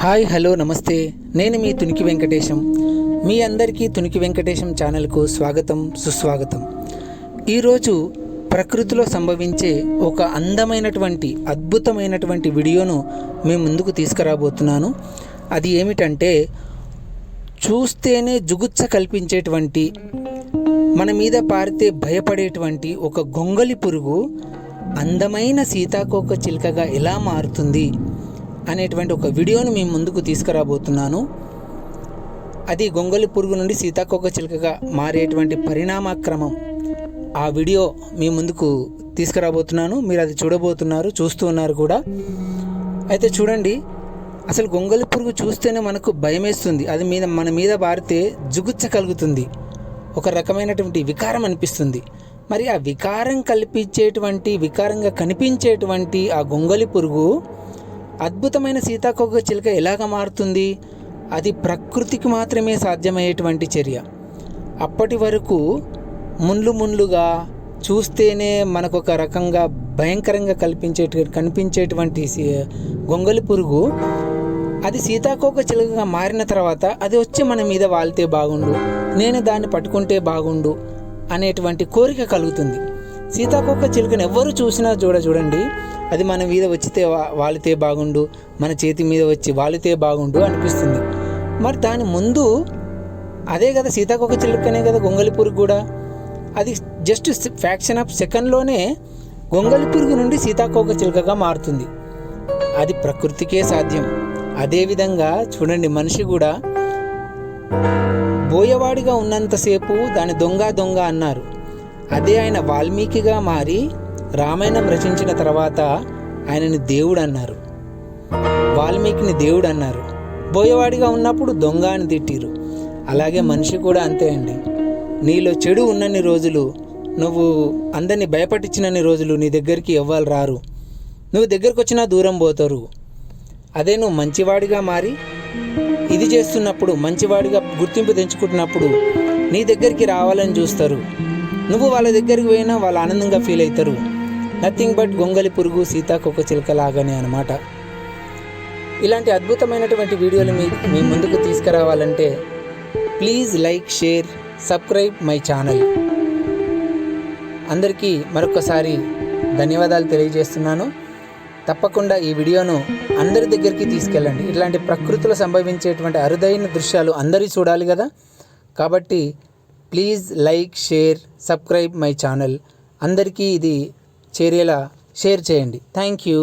Hi hello నమస్తే. నేను మీ తునికి వెంకటేశం. మీ అందరికీ తునికి వెంకటేశం ఛానల్కు స్వాగతం సుస్వాగతం. ఈరోజు ప్రకృతిలో సంభవించే ఒక అందమైనటువంటి అద్భుతమైనటువంటి వీడియోను మేము ముందుకు తీసుకురాబోతున్నాను. అది ఏమిటంటే చూస్తేనే జుగుత్స కల్పించేటువంటి మన మీద పారితే భయపడేటువంటి ఒక గొంగలి పురుగు అందమైన సీతాకోక చిలుకగా ఎలా మారుతుంది? అనేటువంటి ఒక వీడియోను మేము ముందుకు తీసుకురాబోతున్నాను. అది గొంగలి పురుగు నుండి సీతాకోక చిలుకగా మారేటువంటి పరిణామక్రమం. ఆ వీడియో మీ ముందుకు తీసుకురాబోతున్నాను. మీరు అది చూడబోతున్నారు చూస్తూ ఉన్నారు కూడా. అయితే చూడండి అసలు గొంగలి పురుగు చూస్తేనే మనకు భయమేస్తుంది. అది మీద మన మీద బారితే జుగుచ్చ కలుగుతుంది. ఒక రకమైనటువంటి వికారం అనిపిస్తుంది. మరి ఆ వికారం కల్పించేటువంటి వికారంగా కనిపించేటువంటి ఆ గొంగలి పురుగు అద్భుతమైన సీతాకోక చిలుక ఎలాగ మారుతుంది? అది ప్రకృతికి మాత్రమే సాధ్యమయ్యేటువంటి చర్య. అప్పటి వరకు ముండ్లు ముండ్లుగా చూస్తేనే మనకు ఒక రకంగా భయంకరంగా కల్పించే కనిపించేటువంటి గొంగలి పురుగు అది సీతాకోక చిలుకగా మారిన తర్వాత అది వచ్చి మన మీద వాలితే బాగుండు నేను దాన్ని పట్టుకుంటే బాగుండు అనేటువంటి కోరిక కలుగుతుంది. సీతాకోక చిలుకను ఎవ్వరు చూసినా చూడ చూడండి అది మన మీద వచ్చితే వా- వాలితే బాగుండు మన చేతి మీద వచ్చి వాలితే బాగుండు అనిపిస్తుంది. మరి దాని ముందు అదే కదా సీతాకొక చిలుకనే కదా గొంగలి పురుగు కూడా. అది జస్ట్ ఫ్యాక్షన్ ఆఫ్ సెకండ్లోనే గొంగలి పురుగు నుండి సీతాకోక చిలుకగా మారుతుంది. అది ప్రకృతికే సాధ్యం. అదేవిధంగా చూడండి మనిషి కూడా బోయవాడిగా ఉన్నంతసేపు దాని దొంగ దొంగ అన్నారు. అదే ఆయన వాల్మీకిగా మారి రామాయణం రచించిన తర్వాత ఆయనని దేవుడు అన్నారు వాల్మీకిని దేవుడు అన్నారు బోయవాడిగా ఉన్నప్పుడు దొంగ అని తిట్టిరు. అలాగే మనిషి కూడా అంతే అండి. నీలో చెడు ఉన్నన్ని రోజులు నువ్వు అందరినీ భయపట్టించినన్ని రోజులు నీ దగ్గరికి ఎవ్వరు రారు. నువ్వు దగ్గరకు వచ్చినా దూరం పోతారు. అదే నువ్వు మంచివాడిగా మారి ఇది చేస్తున్నప్పుడు మంచివాడిగా గుర్తింపు తెంచుకుంటున్నప్పుడు నీ దగ్గరికి రావాలని చూస్తారు. నువ్వు వాళ్ళ దగ్గరికి పోయినా వాళ్ళు ఆనందంగా ఫీల్ అవుతారు. నథింగ్ బట్ గొంగలి పురుగు సీతాకొక చిలుక లాగానే అనమాట ఇలాంటి అద్భుతమైనటువంటి వీడియోలు మీ మీ ముందుకు తీసుకురావాలంటే please like share subscribe my channel అందరికీ మరొకసారి ధన్యవాదాలు తెలియజేస్తున్నాను. తప్పకుండా ఈ వీడియోను అందరి దగ్గరికి తీసుకెళ్ళండి. ఇట్లాంటి ప్రకృతిలో సంభవించేటువంటి అరుదైన దృశ్యాలు అందరూ చూడాలి కదా. కాబట్టి please like share subscribe my channel అందరికీ ఇది చేరేలా షేర్ చేయండి. Thank you